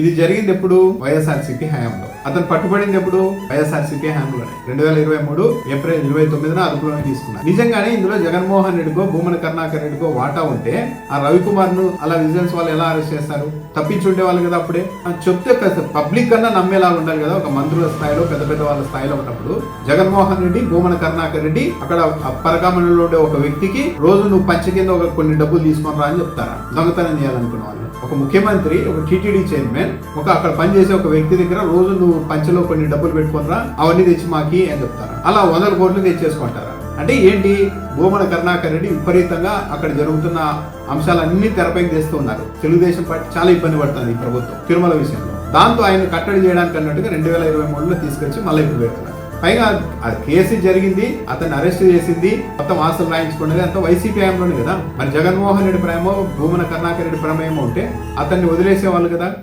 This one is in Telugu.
ఇది జరిగింది ఎప్పుడు? వైఎస్ఆర్సీపీ హయాంలో. అతను పట్టుబడింది ఎప్పుడు? వైఎస్ఆర్సీపీ హయాంలోనే. రెండు వేల ఇరవై మూడు ఏప్రిల్ ఇరవై తొమ్మిదిన అదుపులోకి తీసుకున్నారు. నిజంగానే ఇందులో జగన్మోహన్ రెడ్డికో భూమన కర్ణాకర్ రెడ్డికో వాటా ఉంటే ఆ రవికుమార్ను అలా విజిలెన్స్ వాళ్ళు ఎలా అరెస్ట్ చేస్తారు? తప్పించుండే వాళ్ళు కదా అప్పుడే. చెప్తే పబ్లిక్ కన్నా నమ్మేలా ఉండాలి కదా ఒక మంత్రుల స్థాయిలో పెద్ద పెద్ద వాళ్ళ స్థాయిలో ఉన్నప్పుడు. జగన్మోహన్ రెడ్డి భూమన కర్ణాకర్ రెడ్డి అక్కడ పరకామణిలో ఉండే ఒక వ్యక్తికి రోజు నువ్వు పంచ కింద ఒక కొన్ని డబ్బులు తీసుకొని రా అని చెప్తారా? దొంగతనం చేయాలనుకున్న వాళ్ళు. ఒక ముఖ్యమంత్రి ఒక టీటీడీ చైర్మన్ ఒక అక్కడ పనిచేసే ఒక వ్యక్తి దగ్గర రోజు నువ్వు పంచలో కొన్ని డబ్బులు పెట్టుకొని రా అవన్నీ తెచ్చి మాకి అని చెప్తారు? అలా వందల కోట్లు తెచ్చేసుకుంటారా? అంటే ఏంటి? భూమన కరుణాకర్ రెడ్డి విపరీతంగా అక్కడ జరుగుతున్న అంశాలన్నీ తెరపైకి తెస్తూ ఉన్నారు. తెలుగుదేశం పార్టీ చాలా ఇబ్బంది పడుతుంది ఈ ప్రభుత్వం తిరుమల విషయంలో. దాంతో ఆయన కట్టడి చేయడానికి అన్నట్టుగా రెండు వేల ఇరవై మూడులో తీసుకొచ్చి మళ్ళీ ఇప్పుడు పెడుతున్నారు. పైగా ఆ కేసు జరిగింది అతన్ని అరెస్ట్ చేసింది మొత్తం ఆస్తులు రాయించుకున్నది అంతా వైసీపీ హయాంలోనే కదా. మరి జగన్మోహన్ రెడ్డి ప్రేమో భూమన కరుణాకర్ రెడ్డి ప్రమేయం ఉంటే అతన్ని వదిలేసే వాళ్ళు కదా.